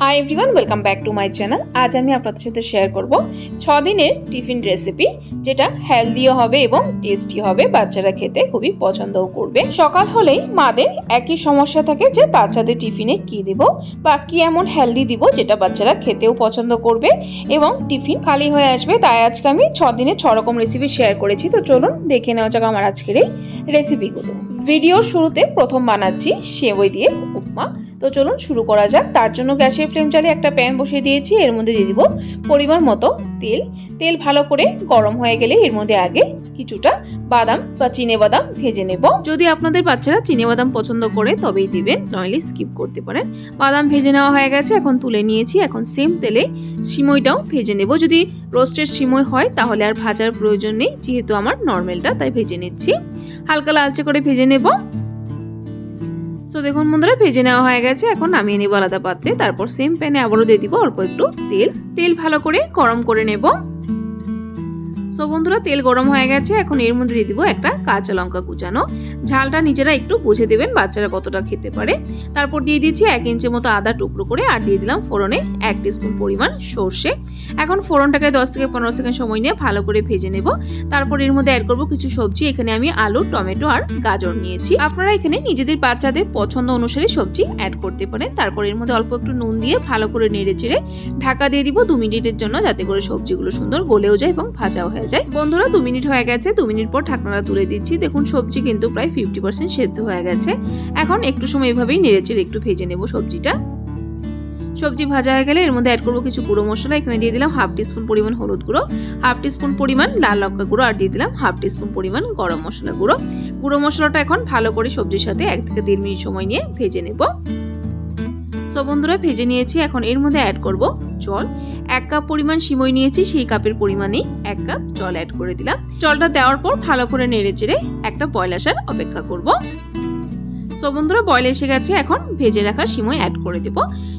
Hi everyone welcome back to my channel আজ আমি আপনাদের সাথে শেয়ার করব দিনের টিফিন রেসিপি যেটা হেলদিও হবে এবং টেস্টি হবে, বাচ্চারা খেতে খুবই পছন্দও করবে। সকাল হলেই মাদের একই সমস্যা থাকে যে বাচ্চাদের টিফিনে কি দেব বা কি এমন হেলদি দিব যেটা বাচ্চারা খেতেও পছন্দ করবে এবং টিফিন খালি হয়ে আসবে। তাই আজকে আমি ছ দিনে ছ রকম রেসিপি শেয়ার করেছি। তো চলুন দেখে নেওয়া যাক আমার আজকের এই রেসিপিগুলো ভিডিওর শুরুতে প্রথম বানাচ্ছি সেবই দিয়ে উপমা। তো চলুন শুরু করা যাক। তার জন্য গ্যাসের ফ্লেম চালিয়ে একটা প্যান বসিয়ে দিয়েছি। এর মধ্যে দিয়ে দিব পরিমাণ মতো তেল। তেল ভালো করে গরম হয়ে গেলে এর মধ্যে আগে কিছুটা বাদাম বা চিনে বাদাম ভেজে নেব। যদি আপনাদের বাচ্চারা চিনে বাদাম পছন্দ করে, তবেই দিবেন, নইলে স্কিপ করতে পারেন। বাদাম ভেজে নেওয়া হয়ে গেছে, এখন তুলে নিয়েছি। এখন সেম তেলে সিমইটাও ভেজে নেব। যদি রোস্টেড সিমই হয়, তাহলে আর ভাজার প্রয়োজন নেই, যেহেতু আমার নর্মালটা, তাই ভেজে নিচ্ছি। হালকা লালচে করে ভেজে নেব। তো দেখুন বন্ধুরা, ভেজে নেওয়া হয়ে গেছে। এখন নামিয়ে নেব আলাদা পাত্রে। তারপর সেম প্যানে আবারও দিয়ে দিব অল্প একটু তেল। তেল ভালো করে গরম করে নেব। সো বন্ধুরা, তেল গরম হয়ে গেছে। এখন এর মধ্যে দিয়ে দিব একটা কাঁচা লঙ্কা কুচানো। ঝালটা নিজেরা একটু বুঝে দেবেন বাচ্চারা কতটা খেতে পারে। তারপর দিয়ে দিয়েছি এক ইঞ্চি মতো আদা টুকরো করে আর দিয়ে দিলাম ফোড়নে এক টিস্পুন পরিমাণ সর্ষে। এখন ফোড়নটাকে দশ থেকে পনেরো সেকেন্ড সময় নিয়ে ভালো করে ভেজে নেব। তারপর এর মধ্যে অ্যাড করব কিছু সবজি। এখানে আমি আলু, টমেটো আর গাজর নিয়েছি। আপনারা এখানে নিজেদের বাচ্চাদের পছন্দ অনুসারে সবজি অ্যাড করতে পারেন। তারপর এর মধ্যে অল্প একটু নুন দিয়ে ভালো করে নেড়ে চেড়ে ঢাকা দিয়ে দিব দু মিনিটের জন্য, যাতে করে সবজিগুলো সুন্দর গলেও যায় এবং ভাজাও হয়ে যায়। বন্ধুরা, দু মিনিট হয়ে গেছে। দু মিনিট পর ঢাকনাটা তুলে দিচ্ছি। দেখুন, সবজি কিন্তু প্রায় ফিফটি পার্সেন্ট সেদ্ধ হয়ে গেছে। এখন একটু সময় এভাবেই নেড়ে চেড়ে একটু ভেজে নেব সবজিটা। সবজি ভাজা হয়ে গেলে এর মধ্যে অ্যাড করব কিছু গুঁড়ো মশলা। এখানে দিয়ে দিলাম হাফ টিস্পুন পরিমাণ হলুদ গুঁড়ো হাফ টিস্পুন পরিমাণ লাল লঙ্কা গুঁড়ো, আর দিয়ে দিলাম হাফ টিস্পুন পরিমাণ গরম মশলা গুঁড়ো। গুঁড়ো মশলাটা এখন ভালো করে সবজির সাথে এক থেকে দেড় মিনিট সময় নিয়ে ভেজে নেব। সো বন্ধুরা, ভেজে নিয়েছি, এখন এর মধ্যে অ্যাড করব জল। এক কাপ পরিমাণ সিমই নিয়েছি, সেই কাপের পরিমাণে এক কাপ জল অ্যাড করে দিলাম। জলটা দেওয়ার পর ভালো করে নেড়ে চেড়ে একটা বয়ল আসার অপেক্ষা করব। সো বন্ধুরা বয়ল এসে গেছে, এখন ভেজে রাখা সিমই অ্যাড করে দেব।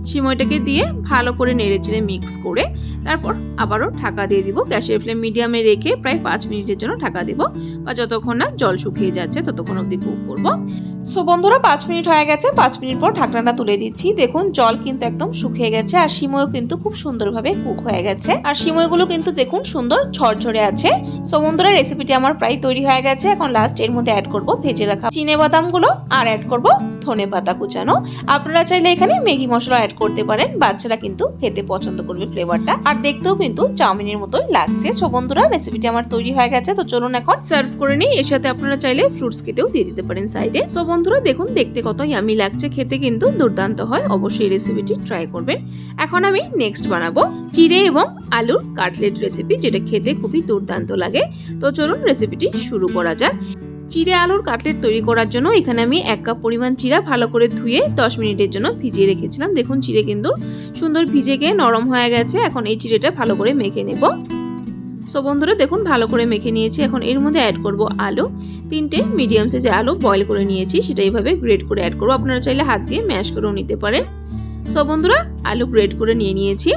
সিমইটাকে দিয়ে ভালো করে নেড়ে চেড়ে মিক্স করে তারপর আবারও ঢাকা দিয়ে দিব। গ্যাসের ফ্লেম মিডিয়ামে রেখে প্রায় পাঁচ মিনিটের জন্য ঢাকা দেব বা যতক্ষণ না জল শুকিয়ে যাচ্ছে ততক্ষণ অবধি কুক করব। সো বন্ধুরা, পাঁচ মিনিট হয়ে গেছে। পাঁচ মিনিট পর ঢাকনাটা তুলে দিচ্ছি। দেখুন, জল কিন্তু একদম শুকিয়ে গেছে আর সিমইও কিন্তু খুব সুন্দরভাবে কুক হয়ে গেছে। আর সিমইগুলো কিন্তু দেখুন সুন্দর ঝরঝরে আছে। সো বন্ধুরা রেসিপিটি আমার প্রায় তৈরি হয়ে গেছে। এখন লাস্ট এর মধ্যে অ্যাড করব ভেজে রাখা চিনে বাদামগুলো আর অ্যাড করব ধনে পাতা কুচানো। আপনারা চাইলে এখানে ম্যাগি মশলা অ্যাড করতে পারেন। বাচ্চারা কিন্তু খেতে পছন্দ করবে ফ্লেভারটা আর দেখতেও কিন্তু চাউমিনের মতোই লাগছে। সো বন্ধুরা রেসিপিটি আমার তৈরি হয়ে গেছে। তো চলুন এখন সার্ভ করে নিই। এর সাথে আপনারা চাইলে ফ্রুটস কেটেও দিয়ে দিতে পারেন সাইডে সো বন্ধুরা, দেখুন, দেখতে কত ইয়ামি লাগছে। খেতে কিন্তু দুর্দান্ত হয়। অবশ্যই রেসিপিটি ট্রাই করবেন। এখন আমি নেক্সট বানাবো চিড়ে এবং আলুর কাটলেট রেসিপি যেটা খেতে খুবই দুর্দান্ত লাগে। তো চলুন রেসিপিটি শুরু করা যাক। চিড়ে আলুর কাটলেট তৈরি করার জন্য এখানে আমি এক কাপ পরিমাণ চিড়া ভালো করে ধুয়ে দশ মিনিটের জন্য ভিজিয়ে রেখেছিলাম। দেখুন চিড়ে কিন্তু সুন্দর ভিজে গিয়ে নরম হয়ে গেছে। এখন এই চিড়েটা ভালো করে মেখে নেব। সো বন্ধুরা, দেখুন, ভালো করে মেখে নিয়েছি। এখন এর মধ্যে অ্যাড করব আলু। তিনটে মিডিয়াম সাইজে আলু বয়েল করে নিয়েছি। সেটা এইভাবে গ্রেড করে অ্যাড করব। আপনারা চাইলে হাত দিয়ে ম্যাশ করেও নিতে পারেন। সো বন্ধুরা, আলু গ্রেড করে নিয়ে নিয়েছি।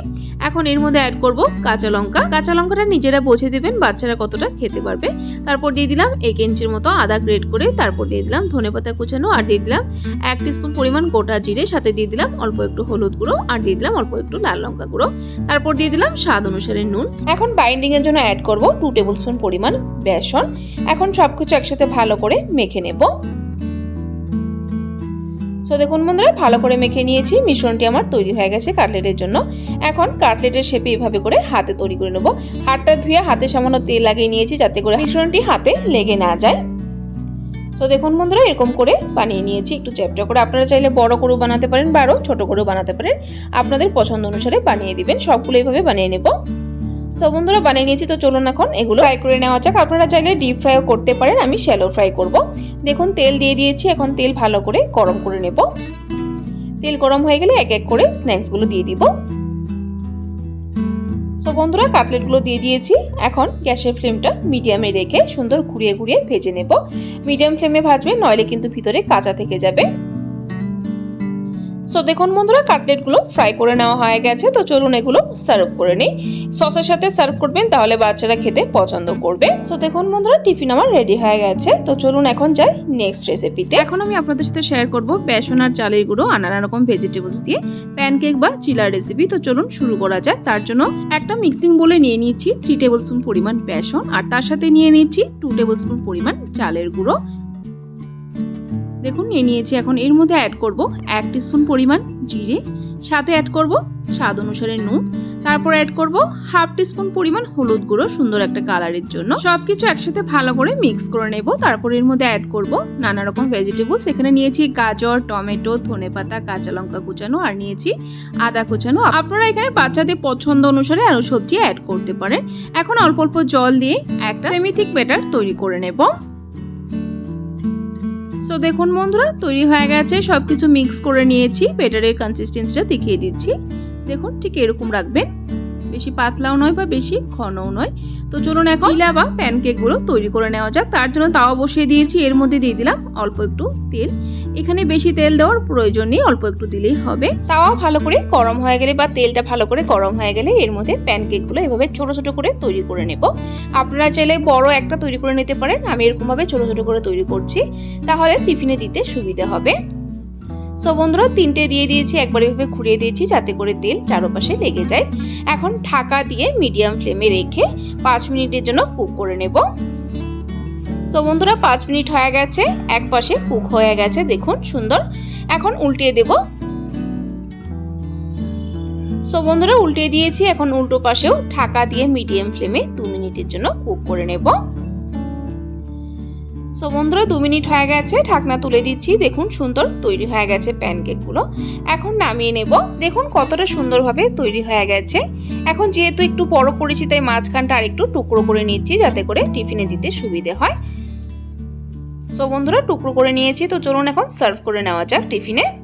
এখন এর মধ্যে অ্যাড করব কাঁচা লঙ্কা। কাঁচা লঙ্কাটা নিজেরা বুঝে দেবেন, বাচ্চারা কতটা খেতে পারবে। তারপর দিয়ে দিলাম এক ইঞ্চির মতো আদা গ্রেড করে তারপর দিয়ে দিলাম ধনে পাতা কুচানো আর দিয়ে দিলাম এক টিস্পুন পরিমাণ গোটা জিরে, সাথে দিয়ে দিলাম অল্প একটু হলুদ গুঁড়ো আর দিয়ে দিলাম অল্প একটু লাল লঙ্কা গুঁড়ো। তারপর দিয়ে দিলাম স্বাদ অনুসারে নুন। এখন বাইন্ডিং এর জন্য অ্যাড করব টু টেবিল স্পুন পরিমাণ বেসন। এখন সবকিছু একসাথে ভালো করে মেখে নেব। সো দেখুন বন্ধুরা, ভালো করে মেখে নিয়েছি। মিশ্রণটি আমার তৈরি হয়ে গেছে কাটলেটের জন্য। এখন কাটলেটের শেপে এভাবে করে হাতে তৈরি করে নেব। হাতটা ধুয়ে হাতে সামান্য তেল লাগিয়ে নিয়েছি যাতে করে মিশ্রণটি হাতে লেগে না যায়। তো দেখুন বন্ধুরা, এরকম করে বানিয়ে নিয়েছি। একটু চ্যাপটা করে আপনারা চাইলে বড় করেও বানাতে পারেন বা আরও ছোটো করেও বানাতে পারেন। আপনাদের পছন্দ অনুসারে বানিয়ে দিবেন। সবগুলো এইভাবে বানিয়ে নেব। সো বন্ধুরা, বানিয়ে নিয়েছি। তো চলুন এখন এগুলো ফ্রাই করে নেওয়া যাক। আপনারা চাইলে ডিপ ফ্রাইও করতে পারেন। আমি শ্যালো ফ্রাই করব। দেখুন, তেল দিয়ে দিয়েছি। এখন তেল ভালো করে গরম করে নেব। তেল গরম হয়ে গেলে এক এক করে স্ন্যাক্সগুলো দিয়ে দিব। সো বন্ধুরা কাটলেটগুলো দিয়ে দিয়েছি। এখন গ্যাসের ফ্লেমটা মিডিয়ামে রেখে সুন্দর ঘুরিয়ে ঘুরিয়ে ভেজে নেব। মিডিয়াম ফ্লেমে ভাজবে নইলে কিন্তু ভিতরে কাঁচা থেকে যাবে। সো দেখুন বন্ধুরা কাটলেটগুলো ফ্রাই করে নেওয়া হয়ে গেছে। তো চলুন এগুলো সার্ভ করে নিই। সসের সাথে সার্ভ করবেন, তাহলে বাচ্চারা খেতে পছন্দ করবে। সো দেখুন বন্ধুরা টিফিন আমার রেডি হয়ে গেছে। তো চলুন এখন যাই নেক্সট রেসিপিতে এখন আমি আপনাদের সাথে শেয়ার করব বেসন আর চালের গুঁড়ো আর নানা রকম ভেজিটেবলস দিয়ে। প্যানকেক বা চিলার রেসিপি তো চলুন শুরু করা যাক। তার জন্য একটা মিক্সিং বলে নিয়ে নিচ্ছি থ্রি টেবিল স্পুন পরিমাণ বেসন। আর তার সাথে নিয়ে নিচ্ছি টু টেবিল স্পুন পরিমাণ চালের গুঁড়ো। দেখুন, নিয়ে নিয়েছি। এখন এর মধ্যে অ্যাড করব এক স্পুন পরিমাণ জিরে, সাথে অ্যাড করব স্বাদ অনুসারে নুন, তারপর অ্যাড করব হাফ টিস্পুন পরিমাণ হলুদ গুঁড়ো, সুন্দর একটা কালারের জন্য। সবকিছু একসাথে ভালো করে মিক্স করে নেব। তারপর এর মধ্যে অ্যাড করব নানা রকম ভেজিটেবলস এখানে নিয়েছি গাজর, টমেটো ধনেপাতা কাঁচা লঙ্কা কুচানো, আর নিয়েছি আদা কুচানো। আপনারা এখানে বাচ্চাদের পছন্দ অনুসারে আরও সবজি অ্যাড করতে পারেন। এখন অল্প অল্প জল দিয়ে একটা সেমিথিক ব্যাটার তৈরি করে নেব। সো দেখুন বন্ধুরা তৈরি হয়ে গেছে সব কিছু মিক্স করে নিয়েছি বেটারের কনসিস্টেন্সিটা দেখিয়ে দিচ্ছি। দেখুন ঠিক এরকম রাখবেন। বেশি পাতলাও নয় বা বেশি ঘনও নয়। তো চলুন এখন চিলা। বা প্যানকেকগুলো তৈরি করে নেওয়া যাক। তার জন্য তাও বসিয়ে দিয়েছি এর মধ্যে দিয়ে দিলাম অল্প একটু তেল। এখানে বেশি তেল দেওয়ার প্রয়োজন নেই, অল্প একটু দিলেই হবে। তাওয়া ভালো করে গরম হয়ে গেলে বা তেলটা ভালো করে গরম হয়ে গেলে এর মধ্যে প্যানকেকগুলো এভাবে ছোট ছোট করে তৈরি করে নেব। আপনারা চাইলে বড় একটা তৈরি করে নিতে পারেন, আমি এরকমভাবে ছোট ছোট করে তৈরি করছি। তাহলে টিফিনে দিতে সুবিধা হবে। সো বন্ধুরা, তিনটে দিয়ে দিয়েছি, একবার এভাবে ঘুরিয়ে দিয়েছি যাতে করে তেল চারপাশে লেগে যায়। এখন ঢাকা দিয়ে মিডিয়াম ফ্লেমে রেখে পাঁচ মিনিটের জন্য কুক করে নেব। সো বন্ধুরা, পাঁচ মিনিট হয়ে গেছে। এক পাশে কুক হয়ে গেছে, দেখুন, সুন্দর। এখন উল্টিয়ে দেব। সো বন্ধুরা, উল্টিয়ে দিয়েছি। এখন উল্টো পাশেও ঢাকা দিয়ে মিডিয়াম ফ্লেমে দু মিনিটের জন্য কুক করে নেব। সো বন্ধুরা, দু মিনিট হয়ে গেছে। ঢাকনা তুলে দিচ্ছি। দেখুন, সুন্দর তৈরি হয়ে গেছে প্যানকেকগুলো। এখন নামিয়ে নেব। দেখুন, কতটা সুন্দরভাবে তৈরি হয়ে গেছে। এখন যেহেতু একটু বড় করেছি, তাই মাঝখানটা আর একটু টুকরো করে নিচ্ছি, যাতে করে টিফিনে দিতে সুবিধে হয়। সো বন্ধুরা, টুকরো করে নিয়েছি। তো চলুন এখন সার্ভ করে নেওয়া যাক টিফিনে।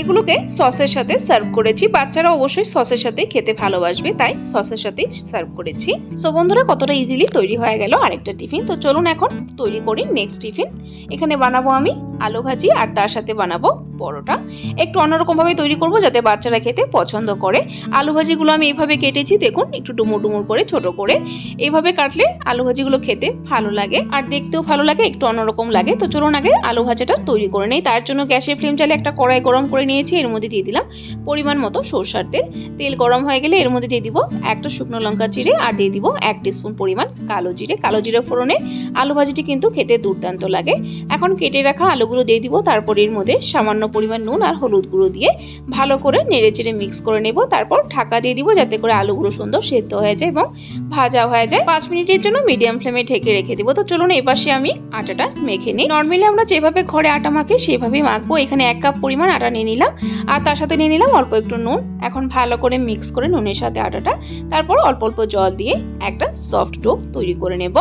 এগুলোকে সসের সাথে সার্ভ করেছি। বাচ্চারা অবশ্যই সসের সাথে খেতে ভালোবাসবে, তাই সসের সাথেই সার্ভ করেছি। সো বন্ধুরা, কতটা ইজিলি তৈরি হয়ে গেল আরেকটা টিফিন। তো চলুন এখন তৈরি করি নেক্সট টিফিন। এখানে বানাবো আমি আলু ভাজি আর তার সাথে বানাবো পরোটা। একটু অন্যরকমভাবে তৈরি করব যাতে বাচ্চারা খেতে পছন্দ করে। আলু ভাজিগুলো আমি এইভাবে কেটেছি, দেখুন, একটু ডুমুর ডুমুর করে, ছোট করে। এইভাবে কাটলে আলু ভাজিগুলো খেতে ভালো লাগে আর দেখতেও ভালো লাগে, একটু অন্যরকম লাগে। তো চলুন আগে আলু ভাজাটা তৈরি করে নেই। তার জন্য গ্যাসের ফ্লেম চালে একটা কড়াই গরম করে নিয়েছি, এর মধ্যে দিয়ে দিলাম পরিমাণ মতো সরষার তেল। তেল গরম হয়ে গেলে এর মধ্যে দিয়ে দিব একটা শুকনো লঙ্কা জিরে আর দিয়ে দিব এক স্পুন পরিমাণ কালো জিরে। কালো জিরে ফোড়নে আলু ভাজিটি কিন্তু খেতে দুর্দান্ত লাগে। এখন কেটে রাখা আলুগুলো দিয়ে দিব, তারপর এর মধ্যে সামান্য পরিমাণ নুন আর হলুদ গুঁড়ো দিয়ে ভালো করে নেড়ে চেড়ে মিক্স করে নেব। তারপর ঢাকা দিয়ে দিব যাতে করে আলুগুলো সুন্দর সেদ্ধ হয়ে যায় এবং ভাজা হয়ে যায়। পাঁচ মিনিটের জন্য মিডিয়াম ফ্লেমে ঢেকে রেখে দিব। তো চলুন এপাশে আমি আটাটা মেখে নিই। নর্মালি আমরা যেভাবে ঘরে আটা মাখি, সেভাবেই মাখবো। এখানে এক কাপ পরিমাণ আটা নিয়ে নিলাম। আর তার সাথে নিয়ে নিলাম অল্প একটু নুন। এখন ভালো করে মিক্স করে নুনের সাথে আটাটা। তারপর অল্প অল্প জল দিয়ে একটা সফট ডো তৈরি করে নেব।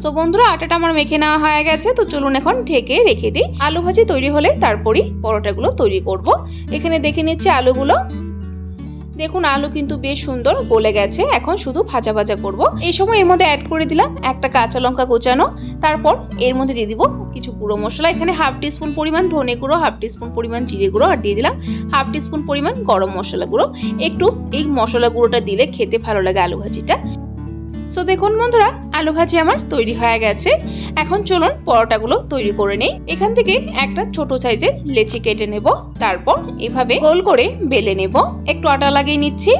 সো বন্ধুরা, আটাটা আমার মেখে নেওয়া হয়ে গেছে। তো চলুন এখন ঢেকে রেখে দিই। আলু ভাজি তৈরি হলে তারপরই পরোটাগুলো তৈরি করব। এখানে দেখে নিচ্ছি আলুগুলো দেখুন, আলু কিন্তু বেশ সুন্দর গলে গেছে। এখন শুধু ভাজা ভাজা করব। এই সময় এর মধ্যে অ্যাড করে দিলাম একটা কাঁচা লঙ্কা কোচানো তারপর এর মধ্যে দিয়ে দিব কিছু গুঁড়ো মশলা। এখানে হাফ টিস্পুন পরিমাণ ধনে গুঁড়ো হাফ টিস্পুন পরিমাণ জিরে গুঁড়ো আর দিয়ে দিলাম হাফ টিস্পুন পরিমাণ গরম মশলা গুঁড়ো। একটু এই মশলা গুঁড়োটা দিলে খেতে ভালো লাগে আলু ভাজিটা। সো দেখুন বন্ধুরা, আলু ভাজি আমার তৈরি হয়ে গেছে। এখন চলুন পরোটাগুলো তৈরি করে নেই। এখান থেকে একটা ছোট সাইজের লেচি কেটে নেব। তারপর এভাবে গোল করে বেলে নেব। একটু আটা লাগিয়ে নিচ্ছি।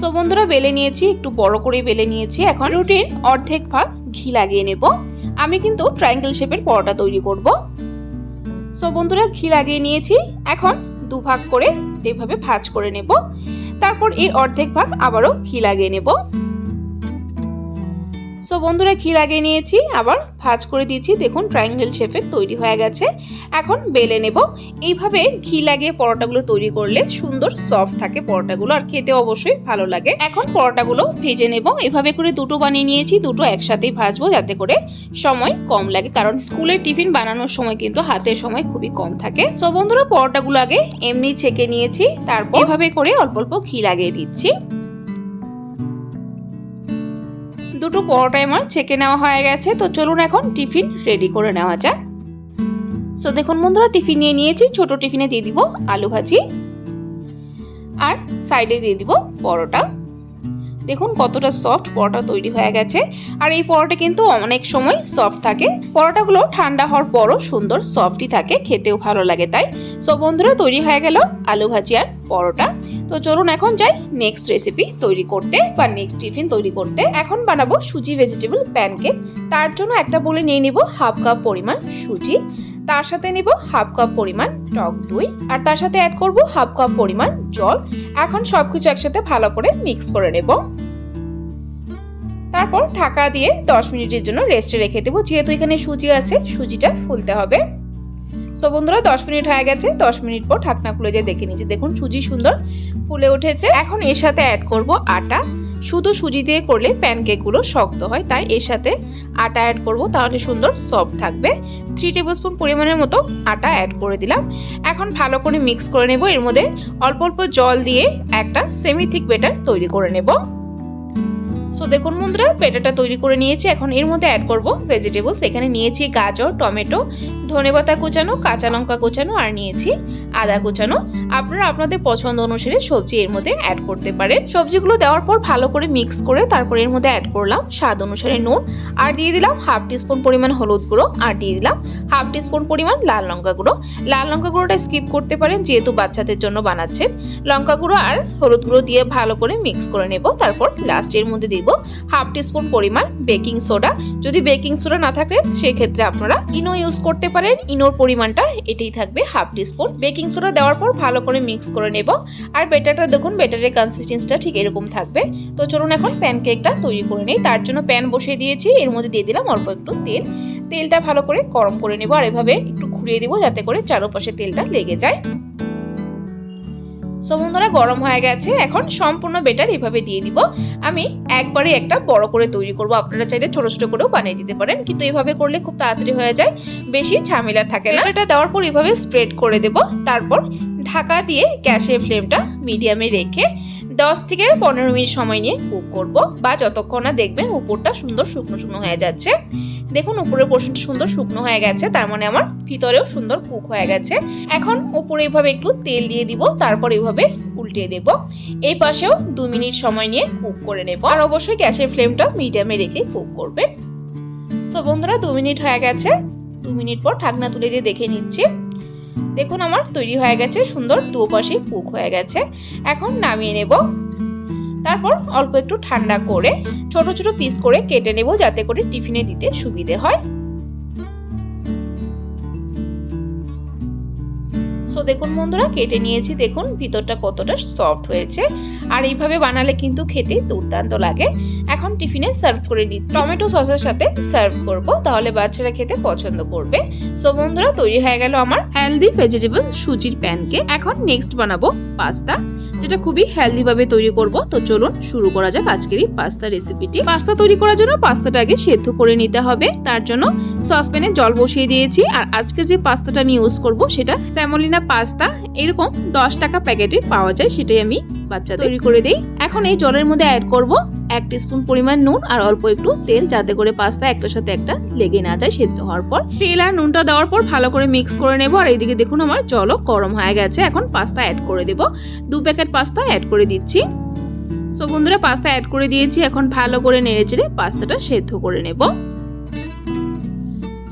সো বন্ধুরা, বেলে নিয়েছি, একটু বড় করে বেলে নিয়েছি। এখন রুটির অর্ধেক ভাগ ঘি লাগিয়ে নেব। আমি কিন্তু ট্রায়াঙ্গেল শেপের পরোটা তৈরি করব। সো বন্ধুরা, ঘি লাগিয়ে নিয়েছি। এখন দু ভাগ করে এভাবে ভাজ করে নেব। তারপর এর অর্ধেক ভাগ আবারও ঘি লাগিয়ে নেব। সো বন্ধুরা ঘি লাগিয়ে নিয়েছি, আবার ভাজ করে দিয়েছি। দেখুন ট্রায়াঙ্গেল শেপের তৈরি হয়ে গেছে। এখন বেলে নেব। এইভাবে ঘি লাগিয়ে পরোটাগুলো তৈরি করলে সুন্দর সফট থাকে পরোটাগুলো, আর খেতে অবশ্যই ভালো লাগে। এখন পরোটাগুলো ভেজে নেব। এভাবে করে দুটো বানিয়ে নিয়েছি, দুটো একসাথেই ভাজবো যাতে করে সময় কম লাগে। কারণ স্কুলের টিফিন বানানোর সময় কিন্তু হাতের সময় খুবই কম থাকে। সো বন্ধুরা, পরোটাগুলো আগে এমনি ছেঁকে নিয়েছি। তারপর এভাবে করে অল্প অল্প ঘি লাগিয়ে দিচ্ছি। দুটো পরোটাই আমার ছেঁকে নেওয়া হয়ে গেছে, তো চলুন এখন টিফিন রেডি করে নেওয়া যাক। সো দেখুন বন্ধুরা, টিফিন নিয়ে নিয়েছি, ছোট টিফিনে দিয়ে দিব আলু ভাজি, আর সাইডে দিয়ে দিব পরোটা। দেখুন কতটা সফট পরোটা তৈরি হয়ে গেছে। আর এই পরোটা কিন্তু অনেক সময় সফট থাকে। পরোটাগুলো ঠান্ডা হওয়ার পরও সুন্দর সফটই থাকে, খেতেও ভালো লাগে তাই। সো বন্ধুরা, তৈরি হয়ে গেল আলু ভাজি আর পরোটা। তো চলুন এখন যাই নেক্সট রেসিপি তৈরি করতে বা নেক্সট টিফিন তৈরি করতে। এখন বানাবো সুজি ভেজিটেবল প্যানকেক তার জন্য একটা বলে নিয়ে নিব হাফ কাপ পরিমাণ সুজি। তার সাথে নিব হাফ কাপ পরিমাণ টক দই, আর তার সাথে অ্যাড করব হাফ কাপ পরিমাণ জল। এখন সবকিছু একসাথে ভালো করে মিক্স করে নেব। তারপর ঢাকা দিয়ে 10 মিনিটের জন্য রেস্টে রেখে দেবো। যেহেতু এখানে সুজি আছে, সুজিটা ফুলতে হবে। সো বন্ধুরা 10 মিনিট হয়ে গেছে। 10 মিনিট পর ঢাকনা খুলে দিয়ে দেখে নিচ্ছি। দেখুন, সুজি সুন্দর ফুলে উঠেছে। এখন এর সাথে অ্যাড করব আটা। শুধু সুজি দিয়ে করলে প্যানকেকগুলো শক্ত হয়, তাই এর সাথে আটা অ্যাড করব। তাহলে সুন্দর সফট থাকবে। থ্রি টেবিল স্পুন পরিমাণের মতো আটা অ্যাড করে দিলাম। এখন ভালো করে মিক্স করে নেব। এর মধ্যে অল্প অল্প জল দিয়ে একটা সেমি থিক বেটার তৈরি করে নেব। সো দেখুন বন্ধুরা বেটারটা তৈরি করে নিয়েছি। এখন এর মধ্যে অ্যাড করব ভেজিটেবলস এখানে নিয়েছি গাজর, টমেটো, ধনেপাতা কুচানো, কাঁচা লঙ্কা কুচানো আর নিয়েছি আদা কুচানো। আপনারা আপনাদের পছন্দ অনুসারে সবজি এর মধ্যে অ্যাড করতে পারেন। সবজিগুলো দেওয়ার পর ভালো করে মিক্স করে তারপর এর মধ্যে অ্যাড করলাম স্বাদ অনুসারে নুন। আর দিয়ে দিলাম হাফ টিস্পুন পরিমাণ হলুদ গুঁড়ো আর দিয়ে দিলাম হাফ টিস্পুন পরিমাণ লাল লঙ্কা গুঁড়ো। লাল লঙ্কা গুঁড়োটা স্কিপ করতে পারেন যেহেতু বাচ্চাদের জন্য বানাচ্ছেন। লঙ্কা গুঁড়ো আর হলুদ গুঁড়ো দিয়ে ভালো করে মিক্স করে নেব। তারপর লাস্টের মধ্যে দিব হাফ টিস্পুন পরিমাণ বেকিং সোডা। যদি বেকিং সোডা না থাকে, সেক্ষেত্রে আপনারা ইনো ইউজ করতে পারেন। ইনোর পরিমাণটা এটাই থাকবে হাফ টিস্পুন। বেকিং সোডা দেওয়ার পর ভালো করে মিক্স করে নেব। আর বেটারটা দেখুন বেটারের কনসিস্টেন্সিটা ঠিক এরকম থাকবে। তো চলুন এখন প্যানকেকটা তৈরি করে নেই। তার জন্য প্যান বসিয়ে দিয়েছি। এর মধ্যে দিয়ে দিলাম অল্প একটু তেল। তেলটা ভালো করে গরম করে নেব। আর এভাবে একটু ঘুরিয়ে দিব যাতে করে চারপাশে তেলটা লেগে যায়। সো বন্ধুরা গরম হয়ে গেছে, এখন সম্পূর্ণ বেটার এভাবে দিয়ে দিব। আমি একবারে একটা বড় করে তৈরি করব, আপনারা চাইলে ছোট ছোট করেও বানিয়ে দিতে পারেন, কিন্তু এভাবে করলে খুব তাড়াতাড়ি হয়ে যায়, বেশি ঝামেলা থাকে না। এটা দেওয়ার পর এভাবে স্প্রেড করে দেব, তারপর ঢাকা দিয়ে গ্যাসের ফ্লেমটা মিডিয়ামে রেখে দশ থেকে পনেরো মিনিট সময় নিয়ে কুক করব বা যতক্ষণ না দেখবেন উপরটা সুন্দর শুকনো শুকনো হয়ে যাচ্ছে। দেখুন, উপরের পোর্শনটা সুন্দর শুকনো হয়ে গেছে, তার মানে আমার ভিতরেও সুন্দর কুক হয়ে গেছে। এখন উপরে এইভাবে একটু তেল দিয়ে দিব, তারপর এইভাবে উল্টিয়ে দেব। এই পাশেও দু মিনিট সময় নিয়ে কুক করে নেব। আর অবশ্যই গ্যাসের ফ্লেমটা মিডিয়ামে রেখে কুক করবে। সো বন্ধুরা, দু মিনিট হয়ে গেছে। দু মিনিট পর ঢাকনা তুলে দিয়ে দেখে নিচ্ছি। দেখুন আমার তৈরি হয়ে গেছে, সুন্দর দুপাশে পুক হয়ে গেছে। এখন নামিয়ে নেব। তারপর অল্প একটু ঠান্ডা করে ছোট ছোট পিস করে কেটে নেব যাতে করে টিফিনে দিতে সুবিধে হয়। দেখুন বন্ধুরা, কেটে নিয়েছি। দেখুন, ভিতরটা কতটা সফট হয়েছে। আর এইভাবে বানালে কিন্তু খেতে দুর্দান্ত লাগে। এখন টিফিনে সার্ভ করে নিচ্ছি। টমেটো সসের সাথে সার্ভ করব, তাহলে বাচ্চারা খেতে পছন্দ করবে। সো বন্ধুরা, তৈরি হয়ে গেল আমার হেলদি ভেজিটেবল সুজির প্যানকে এখন নেক্সট বানাবো পাস্তা। যেটা খুবই হেলদি ভাবে তৈরি করব। তো চলুন শুরু করা যাক আজকের এই পাস্তা রেসিপিটি পাস্তা তৈরি করার জন্য পাস্তাটা আগে সেদ্ধ করে নিতে হবে। তার জন্য সসপ্যানে জল বসিয়ে দিয়েছি। আর আজকের যে পাস্তাটা আমি ইউজ করব সেটা স্যামোলিনা পাস্তা এরকম দশ টাকা প্যাকেটে পাওয়া যায়, সেটাই আমি বাচ্চা তৈরি করে দেই। এখন এই জলের মধ্যে অ্যাড করব এক স্পুন পরিমাণ নুন আর অল্প একটু তেল, যাতে করে পাস্তা একটার সাথে একটা লেগে না যায় সেদ্ধ হওয়ার পর। তেল আর নুনটা দেওয়ার পর ভালো করে মিক্স করে নেব। আর এইদিকে দেখুন আমার জলও গরম হয়ে গেছে। এখন পাস্তা অ্যাড করে দেব। দু প্যাকেট পাস্তা অ্যাড করে দিচ্ছি। সো বন্ধুরা, পাস্তা অ্যাড করে দিয়েছি। এখন ভালো করে নেড়ে চেড়ে পাস্তাটা সেদ্ধ করে নেব।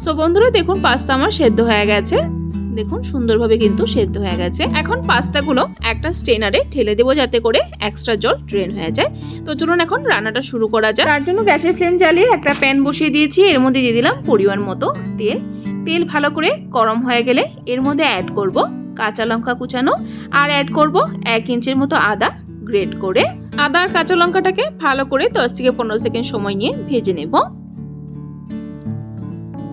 সো বন্ধুরা, দেখুন, পাস্তা আমার সেদ্ধ হয়ে গেছে। দেখুন, সুন্দরভাবে কিন্তু সেদ্ধ হয়ে গেছে। এখন পাস্তাগুলো একটা স্ট্রেনারে ঠেলে দেবো যাতে করে এক্সট্রা জল ড্রেন হয়ে যায়। তো চলুন, এখন রান্নাটা শুরু করা যায় তার জন্য গ্যাসের ফ্লেম জ্বালিয়ে একটা প্যান বসিয়ে দিয়েছি। এর মধ্যে দিয়ে দিলাম পরিমাণ মতো তেল। তেল ভালো করে গরম হয়ে গেলে এর মধ্যে অ্যাড করব। কাঁচা লঙ্কা কুচানো আর অ্যাড করব এক ইঞ্চের মতো আদা গ্রেট করে আদা আর কাঁচা লঙ্কাটাকে ভালো করে দশ থেকে পনেরো সেকেন্ড সময় নিয়ে ভেজে নেব।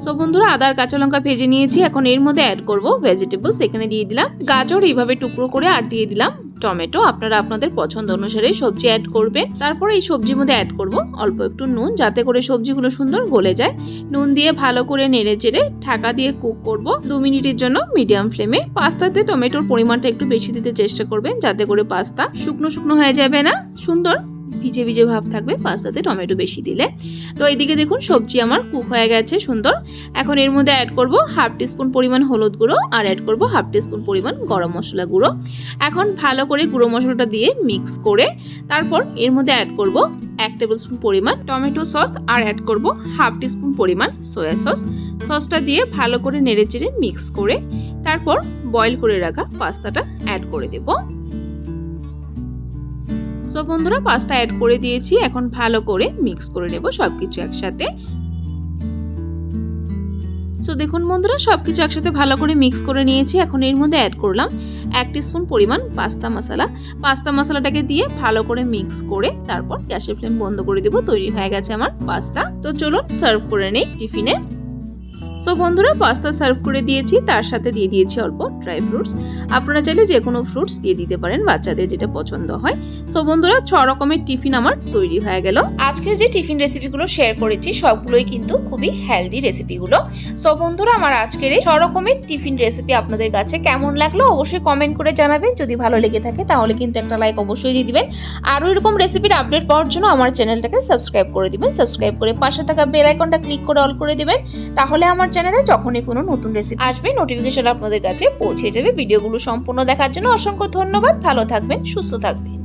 সো বন্ধুরা আদার কাঁচা লঙ্কা ভেজে নিয়েছি। এখন এর মধ্যে অ্যাড করব ভেজিটেবলস এখানে দিয়ে দিলাম গাজর, এইভাবে টুকরো করে আর দিয়ে দিলাম। টমেটো আপনারা আপনাদের পছন্দ অনুসারে সবজি অ্যাড করবে তারপরে এই সবজির মধ্যে অ্যাড করব অল্প একটু নুন, যাতে করে সবজিগুলো সুন্দর গলে যায়। নুন দিয়ে ভালো করে নেড়ে চেড়ে ঢাকা দিয়ে কুক করব। দু মিনিটের জন্য মিডিয়াম ফ্লেমে পাস্তাতে টমেটোর পরিমাণটা একটু বেশি দিতে চেষ্টা করবেন, যাতে করে পাস্তা শুকনো শুকনো হয়ে যাবে না। সুন্দর ভিজে ভিজে ভাব থাকবে পাস্তাতে টমেটো বেশি দিলে। তো এইদিকে দেখুন, সবজি আমার কুক হয়ে গেছে, সুন্দর। এখন এর মধ্যে অ্যাড করব হাফ টিস্পুন পরিমাণ হলুদ গুঁড়ো আর অ্যাড করব হাফ টিস্পুন পরিমাণ গরম মশলা গুঁড়ো। এখন ভালো করে গুঁড়ো মশলাটা দিয়ে মিক্স করে তারপর এর মধ্যে অ্যাড করব এক টেবিল স্পুন পরিমাণ টমেটো সস আর অ্যাড করব হাফ টিস্পুন পরিমাণ সয়া সস সসটা দিয়ে ভালো করে নেড়ে চেড়ে মিক্স করে তারপর বয়েল করে রাখা পাস্তাটা অ্যাড করে দেব। সো বন্ধুরা পাস্তা অ্যাড করে দিয়েছি। এখন ভালো করে মিক্স করে নেব সব কিছু একসাথে। সো দেখুন বন্ধুরা সব কিছু একসাথে ভালো করে মিক্স করে নিয়েছি। এখন এর মধ্যে অ্যাড করলাম এক স্পুন পরিমাণ পাস্তা মশলা পাস্তা মশলাটাকে দিয়ে ভালো করে মিক্স করে তারপর গ্যাসের ফ্লেম বন্ধ করে দেবো। তৈরি হয়ে গেছে আমার পাস্তা তো চলুন সার্ভ করে নেই টিফিনে। সো বন্ধুরা পাস্তা সার্ভ করে দিয়েছি, তার সাথে দিয়ে দিয়েছি অল্প ড্রাই ফ্রুটস আপনারা চাইলে যে কোনো ফ্রুটস দিয়ে দিতে পারেন বাচ্চাদের যেটা পছন্দ হয়। সো বন্ধুরা, ছ রকমের টিফিন আমার তৈরি হয়ে গেল। আজকে যে টিফিন রেসিপিগুলো শেয়ার করেছি, সবগুলোই কিন্তু খুবই হেলদি রেসিপিগুলো সো বন্ধুরা, আমার আজকের এই ছ রকমের টিফিন রেসিপি আপনাদের কাছে কেমন লাগল অবশ্যই কমেন্ট করে জানাবেন। যদি ভালো লেগে থাকে, তাহলে কিন্তু একটা লাইক অবশ্যই দিয়ে দিবেন। আরও এরকম রেসিপির আপডেট পাওয়ার জন্য আমার চ্যানেলটাকে সাবস্ক্রাইব করে দিবেন। সাবস্ক্রাইব করে পাশে থাকা বেল আইকনটা ক্লিক করে অল করে দিবেন। তাহলে আমার চ্যানেলে যখনই কোনো নতুন রেসিপি আসবে নোটিফিকেশন আপনাদের কাছে পৌঁছে যাবে। ভিডিওগুলো সম্পূর্ণ দেখার জন্য অসংখ্য ধন্যবাদ। ভালো থাকবেন, সুস্থ থাকবেন।